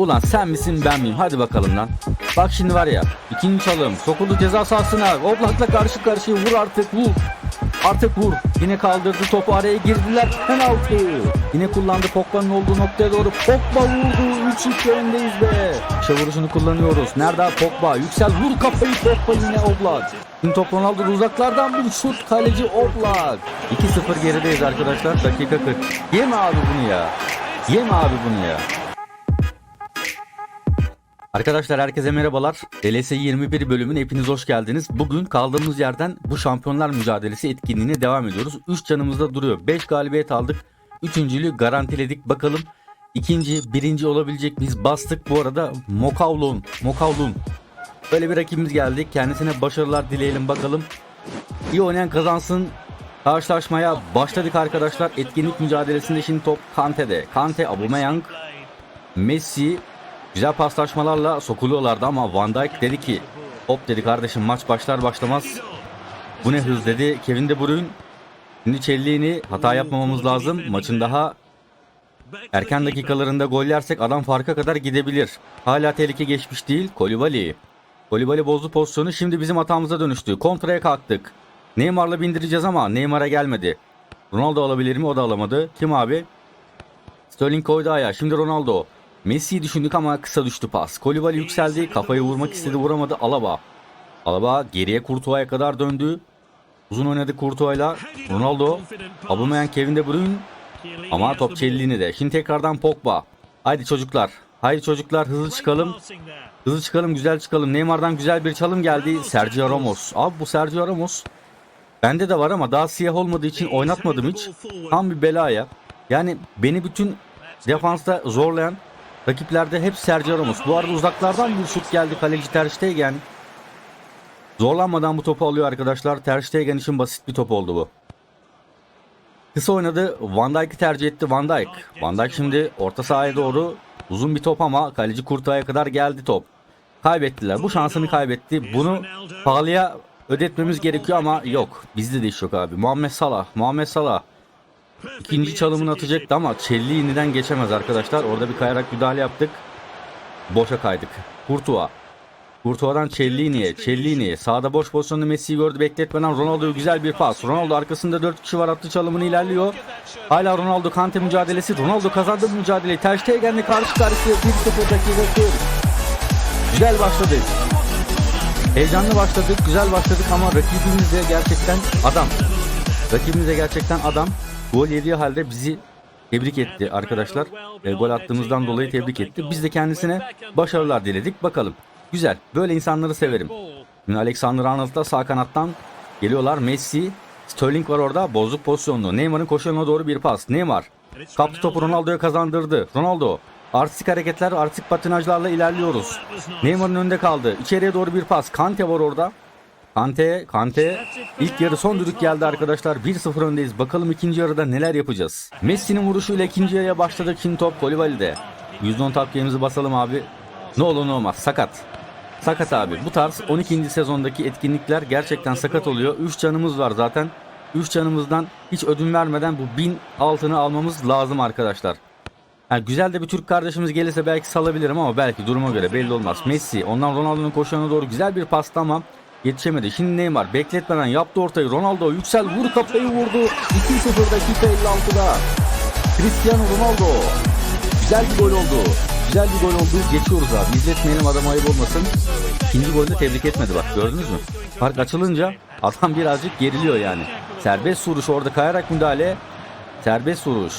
Ulan sen misin ben miyim? Hadi bakalım lan. Bak şimdi var ya. ikinci çalım. Sokuldu ceza sahasına. Oblak'la karşı karşıya vur artık vur. Artık vur. Yine kaldırdı topu araya girdiler. Penaltı. Yine kullandı Pogba'nın olduğu noktaya doğru. Pogba vurdu. 3-3 öndeyiz be. İşte vuruşunu kullanıyoruz. Nerede Pogba? Yüksel vur kafayı Pogba yine Oblak. Şimdi top Ronaldo uzaklardan bir şut kaleci Oblak. 2-0 gerideyiz arkadaşlar. Dakika 40. Yeme abi bunu ya. Yeme abi bunu ya. Arkadaşlar herkese merhabalar. LS 21 bölümün hepiniz hoş geldiniz. Bugün kaldığımız yerden bu şampiyonlar mücadelesi etkinliğine devam ediyoruz. 3 canımızda duruyor. 5 galibiyet aldık. Üçüncülüğü garantiledik. Bakalım ikinci, birinci olabilecek miyiz? Bastık bu arada Mokavlun. Mokavlun. Böyle bir rakibimiz geldi. Kendisine başarılar dileyelim bakalım. İyi oynayan kazansın. Karşılaşmaya başladık arkadaşlar. Etkinlik mücadelesinde şimdi top Kante'de. Kante, Aubameyang, Messi güzel paslaşmalarla sokuluyorlardı ama Van Dijk dedi ki hop dedi kardeşim maç başlar başlamaz. Bu ne hız? dedi. Kevin De Bruyne şimdi Çelliğini hata yapmamamız lazım. Maçın daha erken dakikalarında gol yersek adam farka kadar gidebilir. Hala tehlike geçmiş değil Kolibali Kolibali bozdu pozisyonu. Şimdi bizim hatamıza dönüştü. Kontraya kalktık. Neymar'la bindireceğiz ama Neymar'a gelmedi. Ronaldo alabilir mi? O da alamadı. Kim abi? Sterling koydu ayağa. Şimdi Ronaldo. Messi'yi düşündük ama kısa düştü pas. Kolibali yükseldi. Kafayı vurmak istedi vuramadı. Alaba. Alaba geriye Courtois'a kadar döndü. Uzun oynadı Courtois'la. Ronaldo. Aubameyang Kevin De Bruyne. Ama top Çelliğini de. Şimdi tekrardan Pogba. Haydi çocuklar. Haydi çocuklar hızlı çıkalım. Hızlı çıkalım güzel çıkalım. Neymar'dan güzel bir çalım geldi. Sergio Ramos. Abi bu Sergio Ramos. Bende de var ama daha siyah olmadığı için oynatmadım hiç. Tam bir belaya. Yani beni bütün defansta zorlayan rakiplerde hep Sergio Ramos. Bu arada uzaklardan bir şut geldi kaleci Ter Stegen. Zorlanmadan bu topu alıyor arkadaşlar. Ter Stegen için basit bir top oldu bu. Kısa oynadı. Van Dijk'i tercih etti Van Dijk. Van Dijk şimdi orta sahaya doğru uzun bir top ama kaleci Kurtay'a kadar geldi top. Kaybettiler. Bu şansını kaybetti. Bunu pahalıya ödetmemiz gerekiyor ama yok. Bizde de iş yok abi. Muhammed Salah. Muhammed Salah. İkinci çalımını atacaktı ama Çelli yeniden geçemez arkadaşlar. Orada bir kayarak müdahale yaptık. Boşa kaydık. Kurtuğa. Kurtuğa'dan Cellini'ye. Cellini. Sağda boş pozisyonda Messi'yi gördü. Bekletmeden Ronaldo'ya güzel bir pas. Ronaldo arkasında 4 kişi var. Attı çalımını ilerliyor. Hala Ronaldo Kante mücadelesi. Ronaldo kazandı bu mücadeleyi. Ter Stegen'le karşı karşıya 1-0 dakika 40. Güzel başladık. Heyecanlı başladık. Güzel başladık ama rakibimiz de gerçekten adam. Rakibimiz de gerçekten adam. Gol yediği halde bizi tebrik etti arkadaşlar. E, gol attığımızdan dolayı tebrik etti. Biz de kendisine başarılar diledik. Bakalım. Güzel. Böyle insanları severim. Şimdi Alexander Arnold da sağ kanattan geliyorlar. Messi, Sterling var orada. Bozuk pozisyonlu. Neymar'ın koşularına doğru bir pas. Neymar. Kaptı topu Ronaldo'ya kazandırdı. Ronaldo. Artistik hareketler, artistik patinajlarla ilerliyoruz. Neymar'ın önünde kaldı. İçeriye doğru bir pas. Kante var orada. Kante, Kante ilk yarı son düdük geldi arkadaşlar. 1-0 öndeyiz. Bakalım ikinci yarıda neler yapacağız. Messi'nin vuruşuyla ikinci yarıya başladık. Şimdi top Kolibali'de. %10 takviyemizi basalım abi. Ne olur ne olmaz. Sakat. Sakat abi. Bu tarz 12. sezondaki etkinlikler gerçekten sakat oluyor. 3 canımız var zaten. 3 canımızdan hiç ödün vermeden bu 1000 altını almamız lazım arkadaşlar. Ha, güzel de bir Türk kardeşimiz gelirse belki salabilirim ama belki duruma göre belli olmaz. Messi ondan Ronaldo'nun koşularına doğru güzel bir pasta ama yetişemedi. Şimdi Neymar bekletmeden yaptı ortayı. Ronaldo yüksel vur kafayı vurdu. 2-0 dakika 56'da. Cristiano Ronaldo. Güzel bir gol oldu. Güzel bir gol oldu. Geçiyoruz abi. İzletmeyelim adam ayıp olmasın. İkinci golde tebrik etmedi bak gördünüz mü? Fark açılınca adam birazcık geriliyor yani. Serbest vuruş orada kayarak müdahale. Serbest vuruş.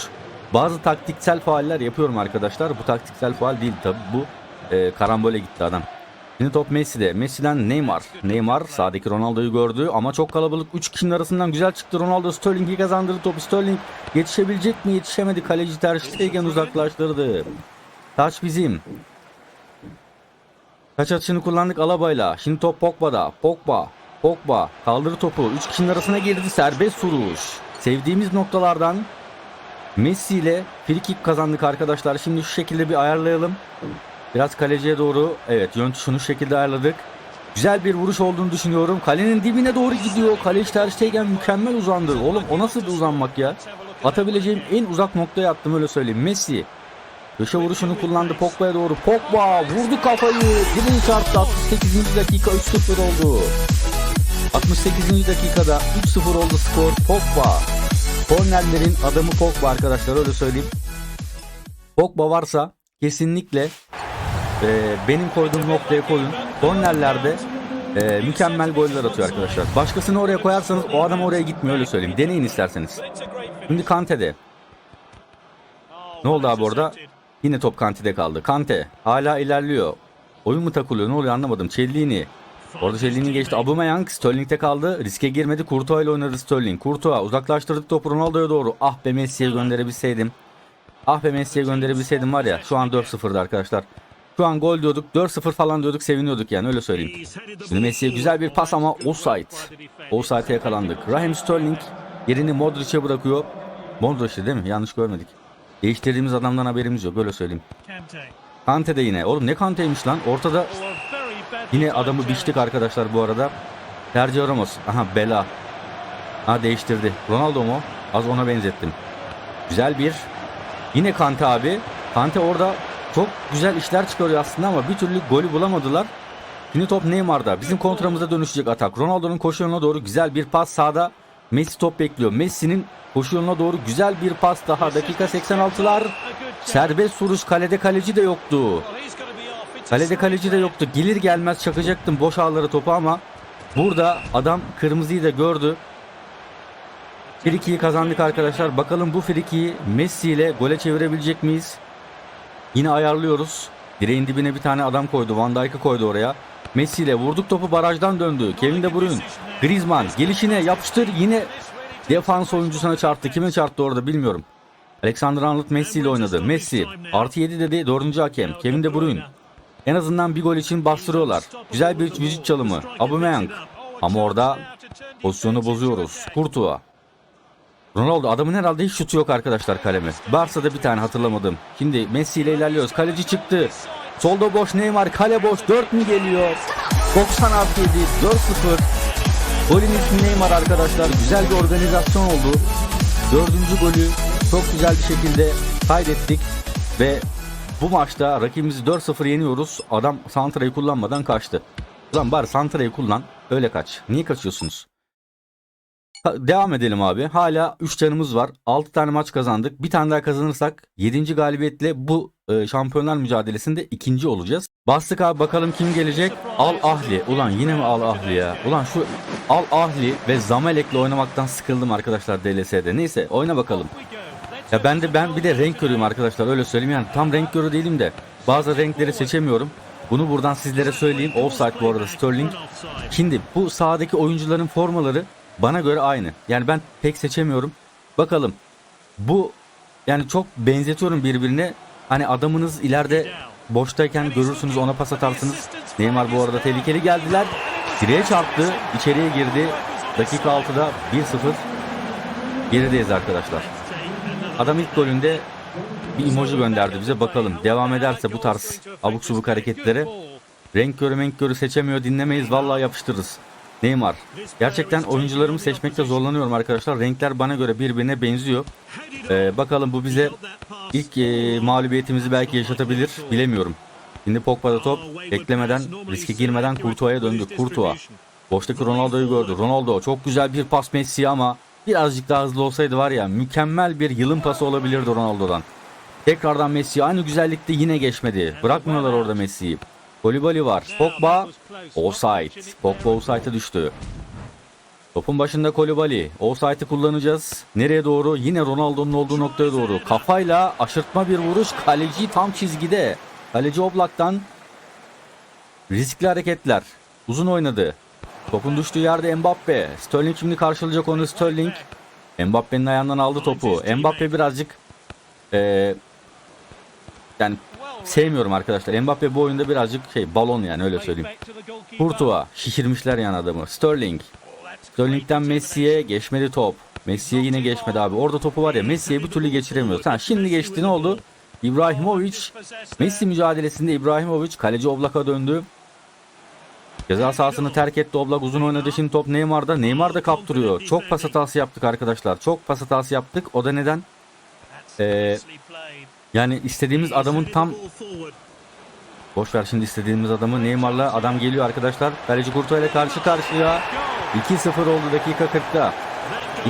Bazı taktiksel faaller yapıyorum arkadaşlar. Bu taktiksel faal değil tabi bu e, karambole gitti adam. Şimdi top Messi'de. Messi'den Neymar. Neymar sağdaki Ronaldo'yu gördü ama çok kalabalık. 3 kişinin arasından güzel çıktı. Ronaldo Sterling'i kazandırdı topu. Sterling yetişebilecek mi? Yetişemedi. Kaleci Ter uzaklaştırdı. Taç bizim. Taç atışını kullandık Alaba'yla. Şimdi top Pogba'da. Pogba. Pogba. Kaldırı topu. 3 kişinin arasına girdi. Serbest vuruş. Sevdiğimiz noktalardan Messi ile free kick kazandık arkadaşlar. Şimdi şu şekilde bir ayarlayalım. Biraz kaleciye doğru evet yön tuşunu şu şekilde ayarladık. Güzel bir vuruş olduğunu düşünüyorum. Kalenin dibine doğru gidiyor. Kaleci Ter Stegen mükemmel uzandı. Oğlum o nasıl bir uzanmak ya? Atabileceğim en uzak noktaya attım öyle söyleyeyim. Messi. Köşe vuruşunu kullandı Pogba'ya doğru. Pogba vurdu kafayı. Direği çarptı. 68. dakika 3-0 oldu. 68. dakikada 3-0 oldu skor. Pogba. Kornerlerin adamı Pogba arkadaşlar öyle söyleyeyim. Pogba varsa kesinlikle e, benim koyduğum noktaya koyun. Kornerlerde e, mükemmel goller atıyor arkadaşlar. Başkasını oraya koyarsanız o adam oraya gitmiyor öyle söyleyeyim. Deneyin isterseniz. Şimdi Kante'de. Ne oldu abi orada? Yine top Kante'de kaldı. Kante hala ilerliyor. Oyun mu takılıyor ne oluyor anlamadım. Cellini. Orada Cellini geçti. Aubameyang Sterling'de kaldı. Riske girmedi. Courtois ile oynadı Sterling. Courtois uzaklaştırdık topu Ronaldo'ya doğru. Ah be Messi'ye gönderebilseydim. Ah be Messi'ye gönderebilseydim var ya. Şu an 4-0'dı arkadaşlar. Şu an gol diyorduk. 4-0 falan diyorduk. Seviniyorduk yani öyle söyleyeyim. Şimdi Messi'ye güzel bir pas ama offside. Offside'e yakalandık. Raheem Sterling yerini Modric'e bırakıyor. Modric'i değil mi? Yanlış görmedik. Değiştirdiğimiz adamdan haberimiz yok öyle söyleyeyim. Kante de yine. Oğlum ne Kante'ymiş lan? Ortada yine adamı biçtik arkadaşlar bu arada. Sergio Ramos. Aha bela. Ha değiştirdi. Ronaldo mu? Az ona benzettim. Güzel bir. Yine Kante abi. Kante orada çok güzel işler çıkarıyor aslında ama bir türlü golü bulamadılar. Şimdi top Neymar'da. Bizim kontramıza dönüşecek atak. Ronaldo'nun koşu yoluna doğru güzel bir pas sağda. Messi top bekliyor. Messi'nin koşu yoluna doğru güzel bir pas daha. Dakika 86'lar. Serbest vuruş kalede kaleci de yoktu. Kalede kaleci de yoktu. Gelir gelmez çakacaktım boş ağları topu ama burada adam kırmızıyı da gördü. Frikiyi kazandık arkadaşlar. Bakalım bu frikiyi Messi ile gole çevirebilecek miyiz? Yine ayarlıyoruz. Direğin dibine bir tane adam koydu. Van Dijk'ı koydu oraya. Messi ile vurduk topu barajdan döndü. Kevin De Bruyne. Griezmann gelişine yapıştır. Yine defans oyuncusuna çarptı. Kime çarptı orada bilmiyorum. Alexander Arnold Messi ile oynadı. Messi artı 7 dedi 4. hakem. Kevin De Bruyne. En azından bir gol için bastırıyorlar. Güzel bir vücut çalımı. Aubameyang. Ama orada pozisyonu bozuyoruz. Courtois. Ronaldo adamın herhalde hiç şutu yok arkadaşlar kaleme. Barça'da bir tane hatırlamadım. Şimdi Messi ile ilerliyoruz. Kaleci çıktı. Solda boş Neymar. Kale boş. 4 mü geliyor? 90 artı 7. 4-0. Golün ismi Neymar arkadaşlar. Güzel bir organizasyon oldu. Dördüncü golü çok güzel bir şekilde kaydettik. Ve bu maçta rakibimizi 4-0 yeniyoruz. Adam Santra'yı kullanmadan kaçtı. Ulan bari Santra'yı kullan. Öyle kaç. Niye kaçıyorsunuz? Devam edelim abi. Hala 3 canımız var. 6 tane maç kazandık. Bir tane daha kazanırsak 7. galibiyetle bu e, şampiyonlar mücadelesinde ikinci olacağız. Bastık abi bakalım kim gelecek? Al Ahli. Ulan yine mi Al Ahli ya? Ulan şu Al Ahli ve Zamalek'le oynamaktan sıkıldım arkadaşlar DLS'de. Neyse oyna bakalım. Ya ben de ben bir de renk körüyüm arkadaşlar öyle söyleyeyim yani tam renk körü değilim de bazı renkleri seçemiyorum. Bunu buradan sizlere söyleyeyim. Offside bu arada Sterling. Şimdi bu sahadaki oyuncuların formaları bana göre aynı. Yani ben pek seçemiyorum. Bakalım. Bu yani çok benzetiyorum birbirine. Hani adamınız ileride boştayken görürsünüz ona pas atarsınız. Neymar bu arada tehlikeli geldiler. Direğe çarptı. içeriye girdi. Dakika 6'da 1-0 gerideyiz arkadaşlar. Adam ilk golünde bir emoji gönderdi bize bakalım. Devam ederse bu tarz abuk subuk hareketlere renk körü menk körü seçemiyor dinlemeyiz vallahi yapıştırırız. Neymar. Gerçekten oyuncularımı seçmekte zorlanıyorum arkadaşlar. Renkler bana göre birbirine benziyor. Ee, bakalım bu bize ilk e, mağlubiyetimizi belki yaşatabilir. Bilemiyorum. Şimdi Pogba'da top beklemeden riske girmeden Courtois'a döndü. Courtois. Boştaki Ronaldo'yu gördü. Ronaldo çok güzel bir pas Messi'ye ama birazcık daha hızlı olsaydı var ya mükemmel bir yılın pası olabilirdi Ronaldo'dan. Tekrardan Messi aynı güzellikte yine geçmedi. Bırakmıyorlar orada Messi'yi. Kolibali var. Pogba offside. Pogba offside'a düştü. Topun başında Kolibali. Offside'ı kullanacağız. Nereye doğru? Yine Ronaldo'nun olduğu noktaya doğru. Kafayla aşırtma bir vuruş. Kaleci tam çizgide. Kaleci Oblak'tan riskli hareketler. Uzun oynadı. Topun düştüğü yerde Mbappe. Sterling şimdi karşılayacak onu Sterling. Mbappe'nin ayağından aldı topu. Mbappe birazcık eee yani sevmiyorum arkadaşlar. Mbappe bu oyunda birazcık şey balon yani öyle söyleyeyim. Courtois şişirmişler yani adamı. Sterling. Sterling'den Messi'ye geçmedi top. Messi'ye yine geçmedi abi. Orada topu var ya Messi'ye bir türlü geçiremiyor. Ha, şimdi geçti ne oldu? İbrahimovic Messi mücadelesinde İbrahimovic kaleci Oblak'a döndü. Ceza sahasını terk etti Oblak uzun oynadı şimdi top Neymar'da. Neymar da kaptırıyor. Çok pas hatası yaptık arkadaşlar. Çok pas hatası yaptık. O da neden? Ee, Yani istediğimiz adamın tam boş ver şimdi istediğimiz adamı Neymar'la adam geliyor arkadaşlar. Kaleci Kurtuğa ile karşı karşıya. 2-0 oldu dakika 40'ta.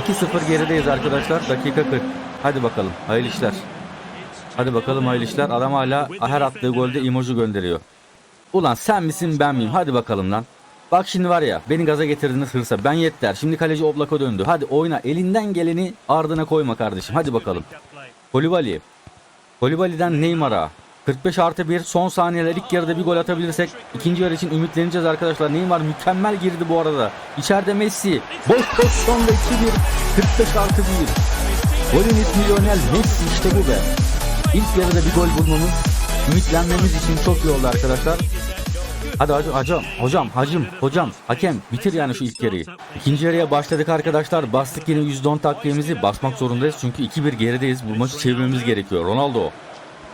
2-0 gerideyiz arkadaşlar. Dakika 40. Hadi bakalım. Hayırlı işler. Hadi bakalım hayırlı işler. Adam hala her attığı golde emoji gönderiyor. Ulan sen misin ben miyim? Hadi bakalım lan. Bak şimdi var ya beni gaza getirdiniz hırsa. Ben yetler. Şimdi kaleci Oblak'a döndü. Hadi oyna. Elinden geleni ardına koyma kardeşim. Hadi bakalım. Kolibali. Kolibali'den Neymar'a. 45 artı 1 son saniyeler ilk yarıda bir gol atabilirsek ikinci yarı için ümitleneceğiz arkadaşlar. Neymar mükemmel girdi bu arada. İçeride Messi. Boş pozisyonda 2-1. 45 artı 1. Golün ismi Lionel Messi işte bu be. İlk yarıda bir gol bulmamız ümitlenmemiz için çok iyi oldu arkadaşlar. Hadi hacım, hocam, hocam, hacım, hocam, hakem bitir yani şu ilk yarıyı. İkinci yarıya başladık arkadaşlar. Bastık yine %10 takviyemizi basmak zorundayız. Çünkü 2-1 gerideyiz. Bu maçı çevirmemiz gerekiyor. Ronaldo.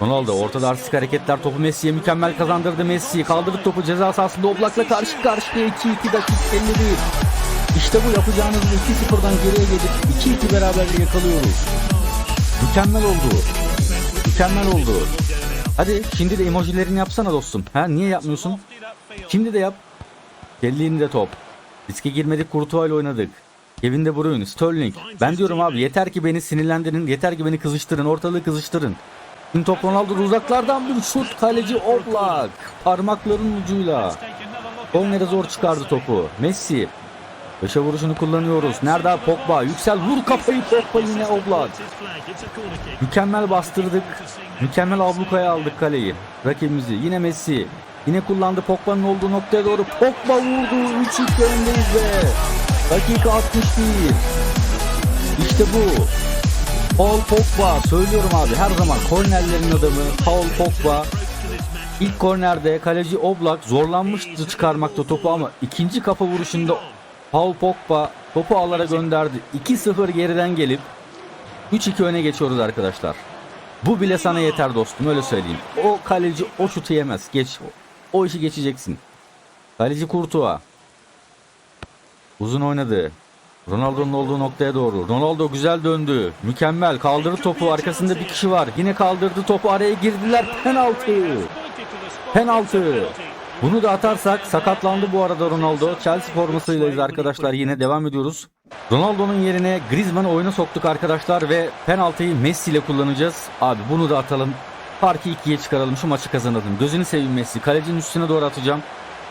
Ronaldo ortada artistik hareketler topu Messi'ye mükemmel kazandırdı Messi. Kaldırdı topu ceza sahasında Oblak'la karşı karşıya 2-2 dakika 51. İşte bu yapacağınız bu 2-0'dan geriye gelip 2-2 beraberliği yakalıyoruz. Mükemmel oldu. Mükemmel oldu. Hadi şimdi de emojilerini yapsana dostum. Ha niye yapmıyorsun? Şimdi de yap. Kelliğini de top. Riske girmedik ile oynadık. Kevin De Bruyne, Sterling. Ben diyorum abi yeter ki beni sinirlendirin, yeter ki beni kızıştırın, ortalığı kızıştırın. Şimdi top Ronaldo uzaklardan bir şut kaleci Oblak. Parmakların ucuyla. Korner'e zor çıkardı topu. Messi. Köşe vuruşunu kullanıyoruz. Nerede? Pogba? Yüksel vur kafayı Pogba yine Oblak. Mükemmel bastırdık. Mükemmel ablukaya aldık kaleyi. Rakibimizi. Yine Messi. Yine kullandı Pogba'nın olduğu noktaya doğru. Pogba vurdu. 3-2 öndeyiz be. Dakika 61. İşte bu. Paul Pogba. Söylüyorum abi her zaman kornerlerin adamı Paul Pogba. İlk kornerde kaleci Oblak zorlanmıştı çıkarmakta topu ama ikinci kafa vuruşunda Paul Pogba topu ağlara gönderdi. 2-0 geriden gelip 3-2 öne geçiyoruz arkadaşlar. Bu bile sana yeter dostum öyle söyleyeyim. O kaleci o şutu yemez. Geç. O işi geçeceksin. Kaleci Courtois. Uzun oynadı. Ronaldo'nun olduğu noktaya doğru. Ronaldo güzel döndü. Mükemmel. Kaldırdı topu. Arkasında bir kişi var. Yine kaldırdı topu. Araya girdiler. Penaltı. Penaltı. Bunu da atarsak sakatlandı bu arada Ronaldo. Chelsea formasıylayız arkadaşlar. Yine devam ediyoruz. Ronaldo'nun yerine Griezmann'ı oyuna soktuk arkadaşlar ve penaltıyı Messi ile kullanacağız. Abi bunu da atalım. Farkı ikiye çıkaralım. Şu maçı kazanalım. Gözünü seveyim Messi. Kalecinin üstüne doğru atacağım.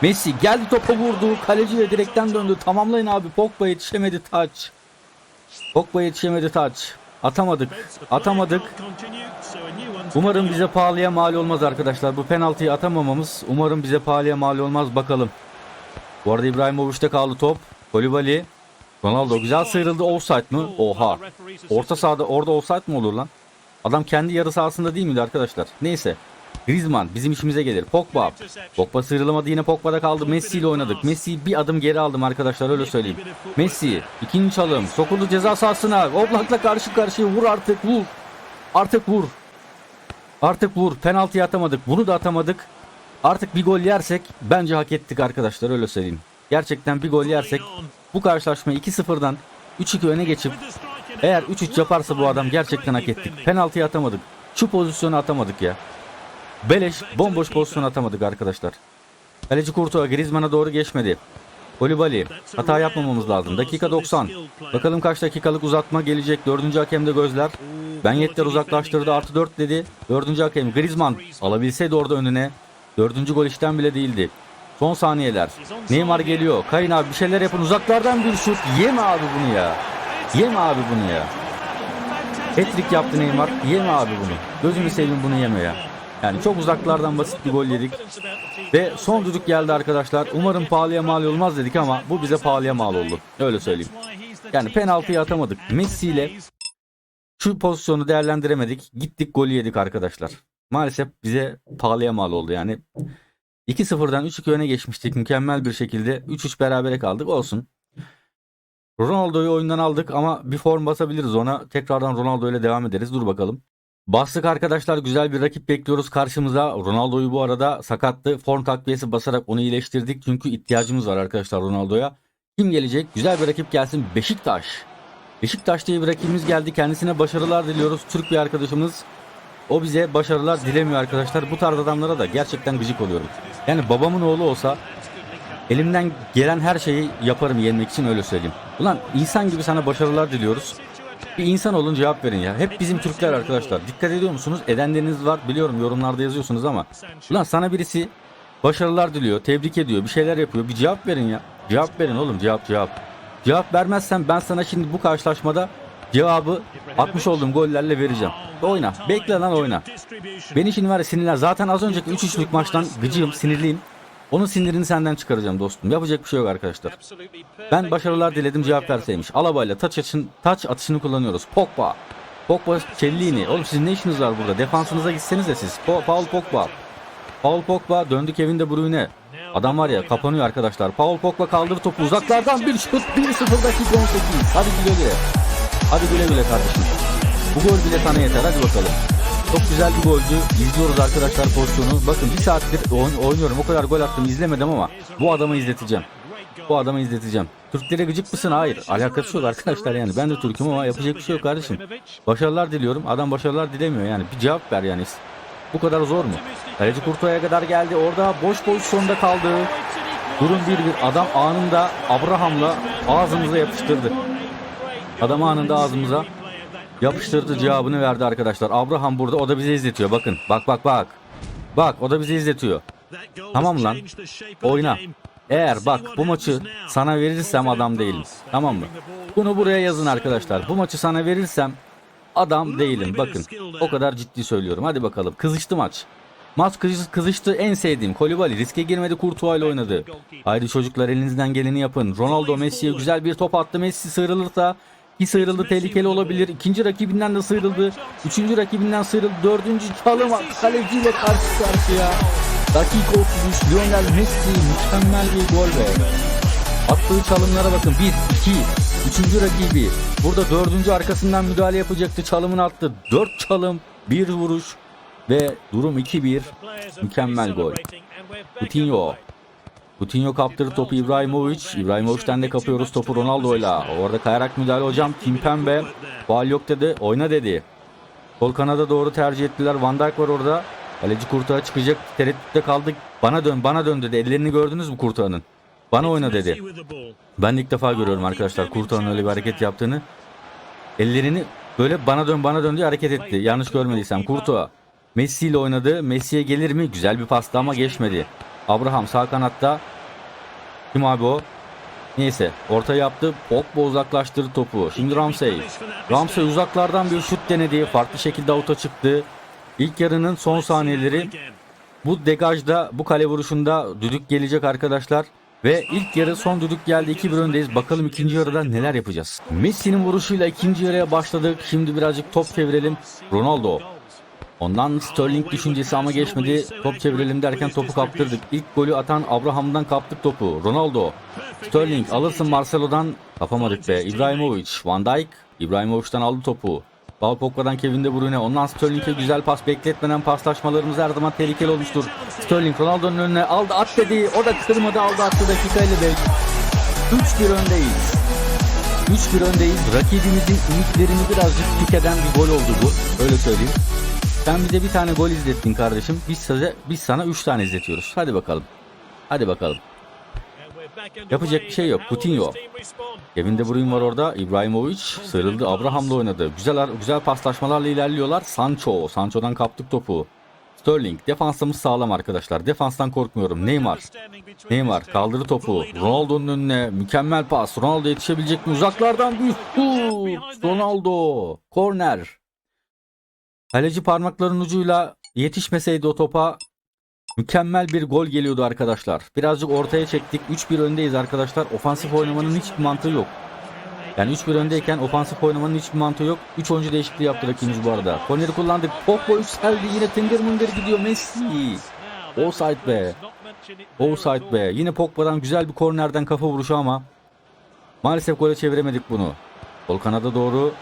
Messi geldi topa vurdu. Kaleciyle direkten döndü. Tamamlayın abi. Pogba yetişemedi taç. Pogba yetişemedi taç. Atamadık. Atamadık. Umarım bize pahalıya mal olmaz arkadaşlar. Bu penaltıyı atamamamız umarım bize pahalıya mal olmaz bakalım. Bu arada İbrahimovic'te kaldı top. Kolibali. Ronaldo güzel sıyrıldı. Offside mı? Oha. Orta sahada orada offside mı olur lan? Adam kendi yarı sahasında değil miydi arkadaşlar? Neyse. Griezmann bizim işimize gelir. Pogba. Pogba sıyrılamadı yine Pogba'da kaldı. Messi ile oynadık. Messi'yi bir adım geri aldım arkadaşlar öyle söyleyeyim. Messi ikinci çalım. Sokuldu ceza sahasına. Oblak'la karşı karşıya vur artık vur. Artık vur. Artık vur. Penaltıyı atamadık. Bunu da atamadık. Artık bir gol yersek bence hak ettik arkadaşlar öyle söyleyeyim. Gerçekten bir gol yersek bu karşılaşmayı 2-0'dan 3-2 öne geçip eğer 3-3 yaparsa bu adam gerçekten hak ettik. Penaltıyı atamadık. Şu pozisyonu atamadık ya. Beleş bomboş pozisyon atamadık arkadaşlar. Kaleci Courtois Griezmann'a doğru geçmedi. Kolibali hata yapmamamız lazım. Dakika 90. Bakalım kaç dakikalık uzatma gelecek. Dördüncü hakemde gözler. Ben Yetter uzaklaştırdı artı 4 dedi. Dördüncü hakem Griezmann alabilseydi orada önüne. Dördüncü gol işten bile değildi. Son saniyeler. Neymar geliyor. Kayın abi bir şeyler yapın. Uzaklardan bir şut. Yeme abi bunu ya. Yeme abi bunu ya. Hat-trick yaptı Neymar. Yeme abi bunu. Gözünü seveyim bunu yeme ya. Yani çok uzaklardan basit bir gol yedik. Ve son düdük geldi arkadaşlar. Umarım pahalıya mal olmaz dedik ama bu bize pahalıya mal oldu. Öyle söyleyeyim. Yani penaltıyı atamadık. Messi ile şu pozisyonu değerlendiremedik. Gittik golü yedik arkadaşlar. Maalesef bize pahalıya mal oldu. Yani 2-0'dan 3-2 öne geçmiştik mükemmel bir şekilde. 3-3 berabere kaldık olsun. Ronaldo'yu oyundan aldık ama bir form basabiliriz ona. Tekrardan Ronaldo ile devam ederiz. Dur bakalım. Bastık arkadaşlar güzel bir rakip bekliyoruz karşımıza. Ronaldo'yu bu arada sakattı. Form takviyesi basarak onu iyileştirdik. Çünkü ihtiyacımız var arkadaşlar Ronaldo'ya. Kim gelecek? Güzel bir rakip gelsin. Beşiktaş. Beşiktaş diye bir rakibimiz geldi. Kendisine başarılar diliyoruz. Türk bir arkadaşımız. O bize başarılar dilemiyor arkadaşlar. Bu tarz adamlara da gerçekten gıcık oluyorum. Yani babamın oğlu olsa elimden gelen her şeyi yaparım yenmek için öyle söyleyeyim. Ulan insan gibi sana başarılar diliyoruz. Bir insan olun cevap verin ya. Hep bizim Türkler arkadaşlar. Dikkat ediyor musunuz? Edenleriniz var biliyorum yorumlarda yazıyorsunuz ama. Ulan sana birisi başarılar diliyor, tebrik ediyor, bir şeyler yapıyor. Bir cevap verin ya. Cevap verin oğlum cevap cevap. Cevap vermezsen ben sana şimdi bu karşılaşmada cevabı atmış olduğum gollerle vereceğim. Oyna. Bekle lan oyna. Beni şimdi var ya sinirler. Zaten az önceki 3-3'lük maçtan gıcığım, sinirliyim. Onun sinirini senden çıkaracağım dostum. Yapacak bir şey yok arkadaşlar. Ben başarılar diledim cevap verseymiş. Alabayla taç, atışın, taç atışını kullanıyoruz. Pogba. Pogba Cellini. Oğlum sizin ne işiniz var burada? Defansınıza gitseniz de siz. Po- Paul Pogba. Paul Pogba döndü Kevin De Bruyne. Adam var ya kapanıyor arkadaşlar. Paul Pogba kaldırdı topu uzaklardan bir şut 1-0 dakika 18. Hadi güle güle. Hadi güle güle kardeşim. Bu gol bile sana yeter hadi bakalım. Çok güzel bir goldü. İzliyoruz arkadaşlar pozisyonu. Bakın bir saattir oyn- oynuyorum. O kadar gol attım izlemedim ama bu adamı izleteceğim. Bu adamı izleteceğim. Türklere gıcık mısın? Hayır. Alakası yok arkadaşlar yani. Ben de Türk'üm ama yapacak bir şey yok kardeşim. Başarılar diliyorum. Adam başarılar dilemiyor yani. Bir cevap ver yani. Bu kadar zor mu? Kaleci Kurto'ya kadar geldi. Orada boş pozisyonda kaldı. Durum 1-1. Adam anında Abraham'la ağzımıza yapıştırdı. Adam anında ağzımıza yapıştırdı cevabını verdi arkadaşlar. Abraham burada o da bize izletiyor. Bakın bak bak bak. Bak o da bize izletiyor. Tamam lan. Oyna. Eğer bak bu maçı sana verirsem adam değilim. Tamam mı? Bunu buraya yazın arkadaşlar. Bu maçı sana verirsem adam değilim. Bakın o kadar ciddi söylüyorum. Hadi bakalım. Kızıştı maç. Maç kızış- kızıştı en sevdiğim. Kolibali riske girmedi Kurtuğa ile oynadı. Haydi çocuklar elinizden geleni yapın. Ronaldo Messi'ye güzel bir top attı. Messi sıyrılırsa ki sıyrıldı tehlikeli olabilir. İkinci rakibinden de sıyrıldı. Üçüncü rakibinden sıyrıldı. Dördüncü çalım kaleciyle karşı karşıya. Dakika 33 Lionel Messi mükemmel bir gol be. Attığı çalımlara bakın. 1, 2, üçüncü rakibi. Burada dördüncü arkasından müdahale yapacaktı. Çalımını attı. 4 çalım, bir vuruş ve durum 2-1. Mükemmel gol. Coutinho. Coutinho kaptırdı topu İbrahimovic. İbrahimovic'ten de kapıyoruz topu Ronaldo'yla. Orada kayarak müdahale hocam. Kimpembe. Faal yok dedi. Oyna dedi. Sol kanada doğru tercih ettiler. Van Dijk var orada. Kaleci Kurtağa çıkacak. Tereddütte kaldık. Bana dön bana dön dedi. Ellerini gördünüz mü Kurtağ'ın? Bana oyna dedi. Ben ilk defa görüyorum arkadaşlar Kurtağ'ın öyle bir hareket yaptığını. Ellerini böyle bana dön bana dön diye hareket etti. Yanlış görmediysem Kurtuğa. Messi ile oynadı. Messi'ye gelir mi? Güzel bir pasta ama geçmedi. Abraham sağ kanatta. Kim abi o? Neyse orta yaptı. Pogba uzaklaştırdı topu. Şimdi Ramsey. Ramsey uzaklardan bir şut denedi. Farklı şekilde avuta çıktı. İlk yarının son saniyeleri bu degajda bu kale vuruşunda düdük gelecek arkadaşlar. Ve ilk yarı son düdük geldi 2-1 öndeyiz. Bakalım ikinci yarıda neler yapacağız. Messi'nin vuruşuyla ikinci yarıya başladık. Şimdi birazcık top çevirelim. Ronaldo. Ondan Sterling düşüncesi ama geçmedi. Top çevirelim derken topu kaptırdık. İlk golü atan Abraham'dan kaptık topu. Ronaldo. Sterling alırsın Marcelo'dan. Kapamadık be. İbrahimovic. Van Dijk. İbrahimovic'den aldı topu. Pogba'dan Kevin De Bruyne. Ondan Sterling'e güzel pas bekletmeden paslaşmalarımız her zaman tehlikeli olmuştur. Sterling Ronaldo'nun önüne aldı at dedi. O da kırmadı aldı attı dakika 55. 3-1 öndeyiz. 3-1 öndeyiz. Rakibimizin ümitlerini birazcık pik eden bir gol oldu bu. Öyle söyleyeyim. Sen bize bir tane gol izlettin kardeşim. Biz size biz sana 3 tane izletiyoruz. Hadi bakalım. Hadi bakalım. Yapacak bir şey yok. Coutinho. Kevin De Bruyne var orada. İbrahimovic sıyrıldı. Abraham'la oynadı. Güzel güzel paslaşmalarla ilerliyorlar. Sancho. Sancho'dan kaptık topu. Sterling. Defansımız sağlam arkadaşlar. Defanstan korkmuyorum. Neymar. Neymar kaldırdı topu. Ronaldo'nun önüne mükemmel pas. Ronaldo yetişebilecek mi? Uzaklardan şut. Ronaldo. Korner. Kaleci parmaklarının ucuyla yetişmeseydi o topa mükemmel bir gol geliyordu arkadaşlar. Birazcık ortaya çektik. 3-1 öndeyiz arkadaşlar. Ofansif oynamanın hiçbir mantığı yok. Yani 3-1 öndeyken ofansif oynamanın hiçbir mantığı yok. 3 oyuncu değişikliği yaptı rakibimiz bu arada. Korneri kullandık. Pogba yükseldi. Yine tıngır mıngır gidiyor Messi. Offside be. Offside be. Yine Pogba'dan güzel bir kornerden kafa vuruşu ama maalesef gole çeviremedik bunu. Sol kanada doğru.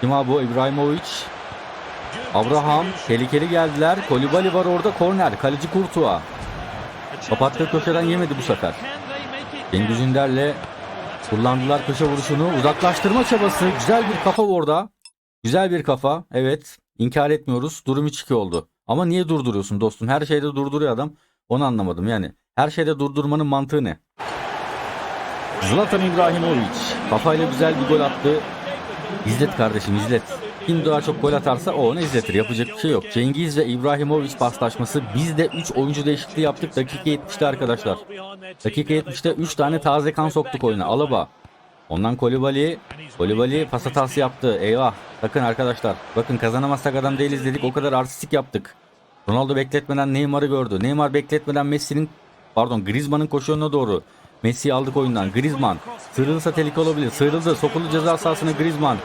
Kim abi o? İbrahimovic. Abraham. Tehlikeli geldiler. Kolibali var orada. Korner. Kaleci Kurtuğa. Kapattığı köşeden yemedi bu sefer. Cengiz Ünder'le kullandılar köşe vuruşunu. Uzaklaştırma çabası. Güzel bir kafa orada. Güzel bir kafa. Evet. İnkar etmiyoruz. Durum 3-2 oldu. Ama niye durduruyorsun dostum? Her şeyde durduruyor adam. Onu anlamadım yani. Her şeyde durdurmanın mantığı ne? Zlatan İbrahimovic kafayla güzel bir gol attı. İzlet kardeşim izlet. Daha çok gol atarsa o onu izletir. Yapacak bir şey yok. Cengiz ve İbrahimovic paslaşması. Biz de 3 oyuncu değişikliği yaptık. Dakika 70'te arkadaşlar. Dakika 70'te 3 tane taze kan soktuk oyuna. Alaba. Ondan Kolibali. Kolibali pas hatası yaptı. Eyvah. Bakın arkadaşlar. Bakın kazanamazsak adam değiliz dedik. O kadar artistik yaptık. Ronaldo bekletmeden Neymar'ı gördü. Neymar bekletmeden Messi'nin pardon Griezmann'ın koşuğuna doğru. Messi'yi aldık oyundan. Griezmann. Sıyrılırsa tehlike olabilir. Sıyrıldı. Sokuldu ceza sahasına Griezmann.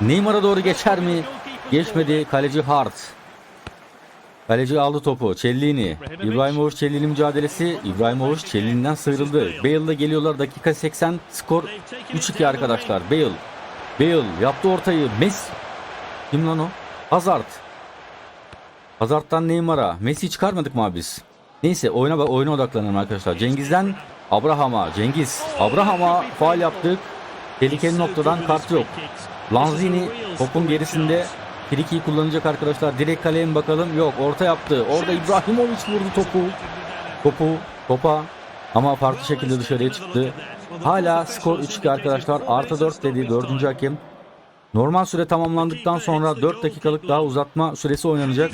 Neymar'a doğru geçer mi? Geçmedi. Kaleci Hart. Kaleci aldı topu. Cellini. İbrahimovic Cellini mücadelesi. İbrahimovic Cellini'den sıyrıldı. Bale'la geliyorlar. Dakika 80. Skor 3-2 arkadaşlar. Bale. Bale yaptı ortayı. Messi. Kim lan o? Hazard. Hazard'dan Neymar'a. Messi çıkarmadık mı biz? Neyse oyuna bak oyuna odaklanalım arkadaşlar. Cengiz'den Abraham'a. Cengiz. Abraham'a faal yaptık. Tehlikeli noktadan kart yok. Lanzini topun gerisinde Friki'yi kullanacak arkadaşlar. Direkt kaleye mi bakalım? Yok orta yaptı. Orada İbrahimovic vurdu topu. Topu topa ama farklı şekilde dışarıya çıktı. Hala skor 3-2 arkadaşlar. Artı 4 dedi 4. hakem. Normal süre tamamlandıktan sonra 4 dakikalık daha uzatma süresi oynanacak.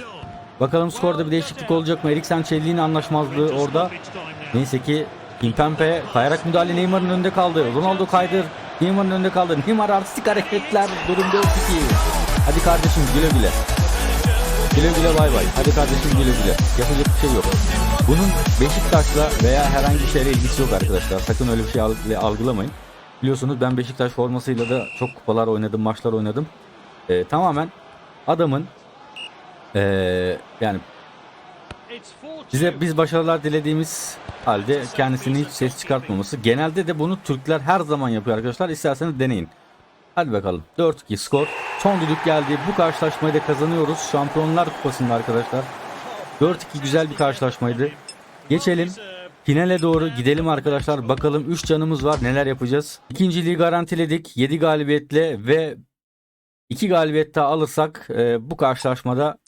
Bakalım skorda bir değişiklik olacak mı? Eriksen Çelli'nin anlaşmazlığı orada. Neyse ki Kimpempe kayarak müdahale Neymar'ın önünde kaldı. Ronaldo kaydır. Neymar'ın önünde kaldı. Neymar artistik hareketler. Durum 4-2. Hadi kardeşim güle güle. Güle güle bay bay. Hadi kardeşim güle güle. Yapacak bir şey yok. Bunun Beşiktaş'la veya herhangi bir şeyle ilgisi yok arkadaşlar. Sakın öyle bir şey alg- algılamayın. Biliyorsunuz ben Beşiktaş formasıyla da çok kupalar oynadım, maçlar oynadım. Ee, tamamen adamın ee, yani bize biz başarılar dilediğimiz halde kendisini hiç ses çıkartmaması. Genelde de bunu Türkler her zaman yapıyor arkadaşlar. İsterseniz deneyin. Hadi bakalım. 4-2 skor. Son düdük geldi. Bu karşılaşmayı da kazanıyoruz. Şampiyonlar Kupası'nda arkadaşlar. 4-2 güzel bir karşılaşmaydı. Geçelim. Finale doğru gidelim arkadaşlar. Bakalım 3 canımız var. Neler yapacağız? İkinciliği garantiledik. 7 galibiyetle ve 2 galibiyet daha alırsak e, bu karşılaşmada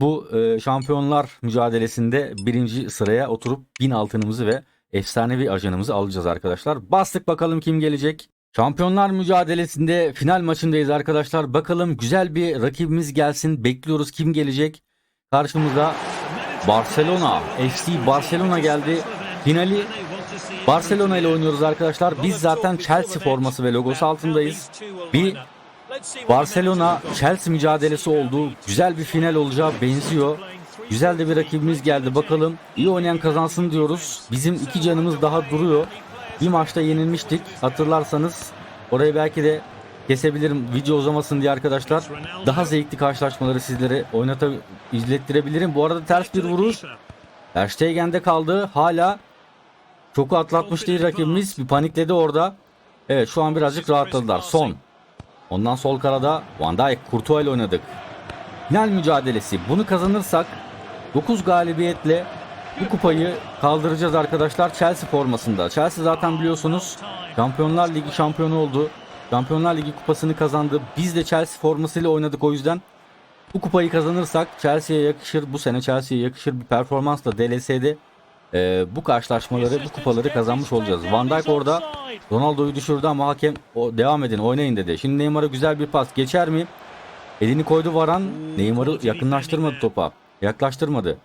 bu e, şampiyonlar mücadelesinde birinci sıraya oturup 1000 altınımızı ve efsanevi ajanımızı alacağız arkadaşlar. Bastık bakalım kim gelecek. Şampiyonlar mücadelesinde final maçındayız arkadaşlar. Bakalım güzel bir rakibimiz gelsin. Bekliyoruz kim gelecek. Karşımıza Barcelona, FC Barcelona geldi. Finali Barcelona ile oynuyoruz arkadaşlar. Biz zaten Chelsea forması ve logosu altındayız. Bir Barcelona Chelsea mücadelesi oldu. Güzel bir final olacağı benziyor. Güzel de bir rakibimiz geldi. Bakalım iyi oynayan kazansın diyoruz. Bizim iki canımız daha duruyor. Bir maçta yenilmiştik. Hatırlarsanız orayı belki de kesebilirim video uzamasın diye arkadaşlar. Daha zevkli karşılaşmaları sizlere oynata izlettirebilirim. Bu arada ters bir vuruş. Ter Stegen'de kaldı. Hala çok atlatmış değil rakibimiz. Bir panikledi orada. Evet şu an birazcık rahatladılar. Son. Ondan sol karada Van Dijk Courtois ile oynadık. Final mücadelesi. Bunu kazanırsak 9 galibiyetle bu kupayı kaldıracağız arkadaşlar Chelsea formasında. Chelsea zaten biliyorsunuz Şampiyonlar Ligi şampiyonu oldu. Şampiyonlar Ligi kupasını kazandı. Biz de Chelsea formasıyla oynadık o yüzden. Bu kupayı kazanırsak Chelsea'ye yakışır. Bu sene Chelsea'ye yakışır bir performansla DLS'de e, bu karşılaşmaları, bu kupaları kazanmış olacağız. Van Dijk orada Ronaldo'yu düşürdü ama hakem o devam edin oynayın dedi. Şimdi Neymar'a güzel bir pas geçer mi? Elini koydu Varan. Neymar'ı yakınlaştırmadı topa. Yaklaştırmadı.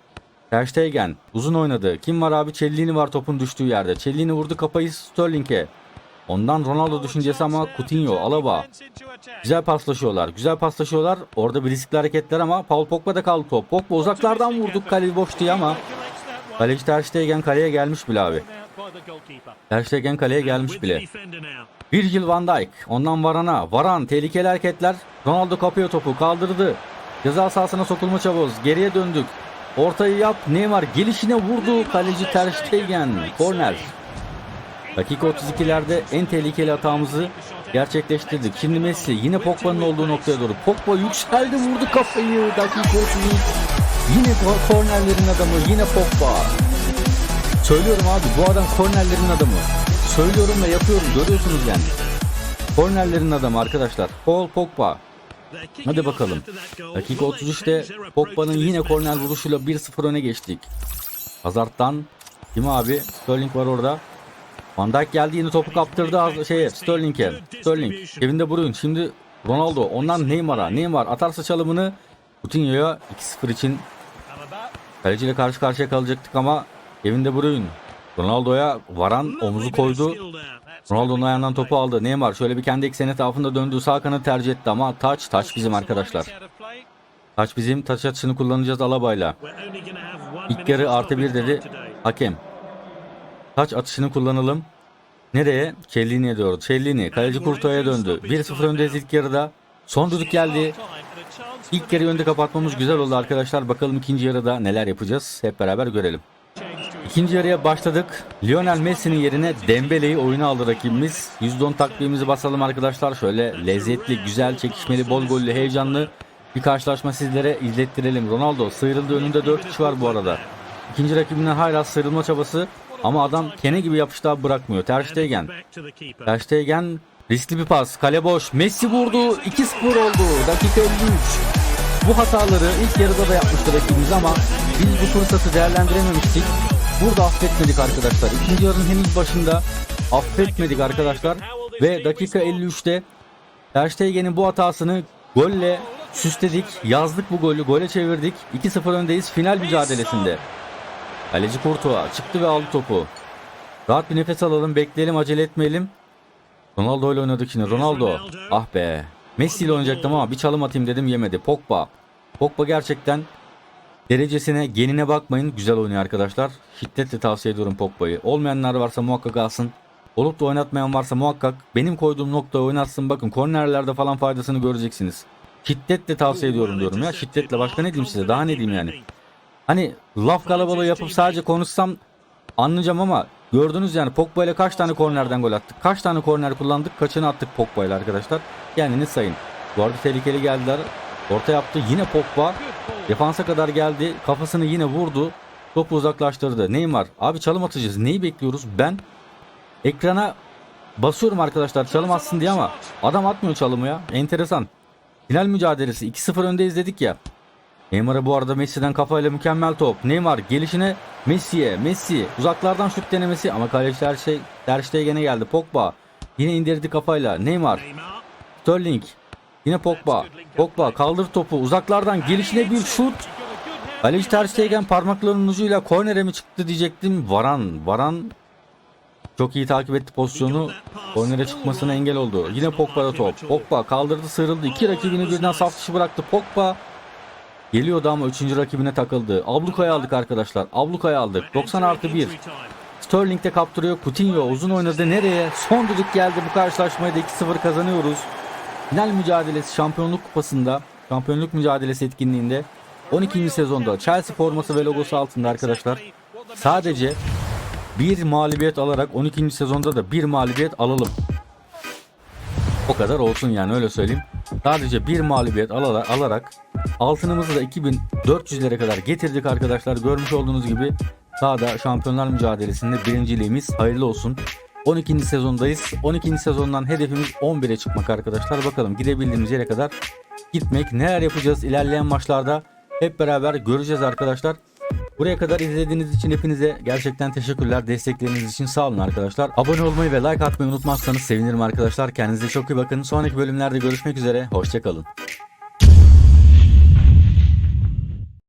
Ter Stegen uzun oynadı. Kim var abi? Cellini var topun düştüğü yerde. Cellini vurdu kafayı Sterling'e. Ondan Ronaldo düşüncesi ama Coutinho, Alaba. Güzel paslaşıyorlar. Güzel paslaşıyorlar. Orada bir riskli hareketler ama Paul Pogba'da kaldı top. Pogba uzaklardan vurduk kale boş diye ama kaleci Ter Stegen kaleye gelmiş bile abi. Ter Stegen kaleye gelmiş bile. Virgil van Dijk. Ondan Varan'a. Varan tehlikeli hareketler. Ronaldo kapıyor topu. Kaldırdı. Ceza sahasına sokulma çabuz. Geriye döndük. Ortayı yap. Neymar gelişine vurdu. Kaleci Ter Stegen. Korner. Dakika 32'lerde en tehlikeli hatamızı gerçekleştirdik. Şimdi Messi yine Pogba'nın olduğu noktaya doğru. Pogba yükseldi vurdu kafayı. Dakika 33. Yine ko- kornerlerin adamı. Yine Pogba. Söylüyorum abi bu adam kornerlerin adamı. Söylüyorum ve yapıyorum görüyorsunuz yani. Kornerlerin adamı arkadaşlar. Paul Pogba. Hadi bakalım. Dakika 33'te Pogba'nın yine korner vuruşuyla 1-0 öne geçtik. Hazard'dan kim abi? Sterling var orada. Van Dijk geldi yine topu kaptırdı az- şeye Sterling'e. Sterling. Kevin De Bruyne. Şimdi Ronaldo. Ondan Neymar'a. Neymar atarsa çalımını Coutinho'ya 2-0 için kaleciyle karşı karşıya kalacaktık ama Kevin De Bruyne. Ronaldo'ya varan omuzu koydu. Ronaldo'nun ayağından topu aldı. Neymar şöyle bir kendi ekseni etrafında döndü. Sağ kanı tercih etti ama taç taç bizim arkadaşlar. Taç bizim. Taç atışını kullanacağız Alaba'yla. İlk yarı artı bir dedi hakem. Taç atışını kullanalım. Nereye? Kellini'ye doğru. Kellini. Kaleci Kurto'ya döndü. 1-0 öndeyiz ilk yarıda. Son düdük geldi. İlk yarı önde kapatmamız güzel oldu arkadaşlar. Bakalım ikinci yarıda neler yapacağız. Hep beraber görelim. İkinci yarıya başladık. Lionel Messi'nin yerine Dembele'yi oyuna aldı rakibimiz. %10 takviyemizi basalım arkadaşlar. Şöyle lezzetli, güzel, çekişmeli, bol gollü, heyecanlı bir karşılaşma sizlere izlettirelim. Ronaldo sıyrıldı önünde 4 kişi var bu arada. İkinci rakibinden hala sıyrılma çabası ama adam kene gibi yapıştı abi bırakmıyor. Ter Stegen. Ter Stegen riskli bir pas. Kale boş. Messi vurdu. 2-0 oldu. Dakika 53. Bu hataları ilk yarıda da yapmıştı rakibimiz ama biz bu fırsatı değerlendirememiştik. Burada affetmedik arkadaşlar. İkinci yarının henüz başında affetmedik arkadaşlar. Ve dakika 53'te Ter Stegen'in bu hatasını golle süsledik. Yazdık bu golü. Gole çevirdik. 2-0 öndeyiz final mücadelesinde. Kaleci Courtois çıktı ve aldı topu. Rahat bir nefes alalım. Bekleyelim acele etmeyelim. Ronaldo ile oynadık yine. Ronaldo. Ah be. Messi ile oynayacaktım ama bir çalım atayım dedim yemedi. Pogba. Pogba gerçekten derecesine, genine bakmayın. Güzel oynuyor arkadaşlar. Şiddetle tavsiye ediyorum Pogba'yı. Olmayanlar varsa muhakkak alsın. Olup da oynatmayan varsa muhakkak benim koyduğum noktaya oynatsın. Bakın kornerlerde falan faydasını göreceksiniz. Şiddetle tavsiye ediyorum diyorum ya. Şiddetle başka ne diyeyim size? Daha ne diyeyim yani? Hani laf kalabalığı yapıp sadece konuşsam anlayacağım ama gördünüz yani Pogba ile kaç tane kornerden gol attık. Kaç tane korner kullandık. Kaçını attık Pogba ile arkadaşlar. Kendiniz sayın. Bu arada tehlikeli geldiler. Orta yaptı. Yine Pogba. Defansa kadar geldi. Kafasını yine vurdu. Topu uzaklaştırdı. Neymar. Abi çalım atacağız. Neyi bekliyoruz? Ben ekrana basıyorum arkadaşlar çalım atsın diye ama adam atmıyor çalımı ya. Enteresan. Final mücadelesi 2-0 önde izledik ya. Neymar'a bu arada Messi'den kafayla mükemmel top. Neymar gelişine Messi'ye. Messi uzaklardan şut denemesi ama kaleci her şey Ter Stegen'e geldi. Pogba yine indirdi kafayla. Neymar, Sterling yine Pogba. Pogba kaldır topu uzaklardan gelişine bir şut. Kaleci Ter parmaklarının ucuyla kornere mi çıktı diyecektim. Varan, Varan çok iyi takip etti pozisyonu. Kornere çıkmasına engel oldu. Yine Pogba'da top. Pogba kaldırdı sıyrıldı. İki rakibini birden saf dışı bıraktı. Pogba Geliyordu ama 3. rakibine takıldı. Ablukaya aldık arkadaşlar. Ablukaya aldık. 90 artı 1. Sterling de kaptırıyor. Coutinho uzun oynadı. Nereye? Son düdük geldi bu karşılaşmayı da 2-0 kazanıyoruz. Final mücadelesi şampiyonluk kupasında, şampiyonluk mücadelesi etkinliğinde 12. sezonda Chelsea forması ve logosu altında arkadaşlar. Sadece bir mağlubiyet alarak 12. sezonda da bir mağlubiyet alalım. O kadar olsun yani öyle söyleyeyim. Sadece bir mağlubiyet alala- alarak altınımızı da 2400'lere kadar getirdik arkadaşlar. Görmüş olduğunuz gibi sahada şampiyonlar mücadelesinde birinciliğimiz hayırlı olsun. 12. sezondayız. 12. sezondan hedefimiz 11'e çıkmak arkadaşlar. Bakalım gidebildiğimiz yere kadar gitmek. Neler yapacağız ilerleyen maçlarda hep beraber göreceğiz arkadaşlar. Buraya kadar izlediğiniz için hepinize gerçekten teşekkürler. Destekleriniz için sağ olun arkadaşlar. Abone olmayı ve like atmayı unutmazsanız sevinirim arkadaşlar. Kendinize çok iyi bakın. Sonraki bölümlerde görüşmek üzere. Hoşçakalın.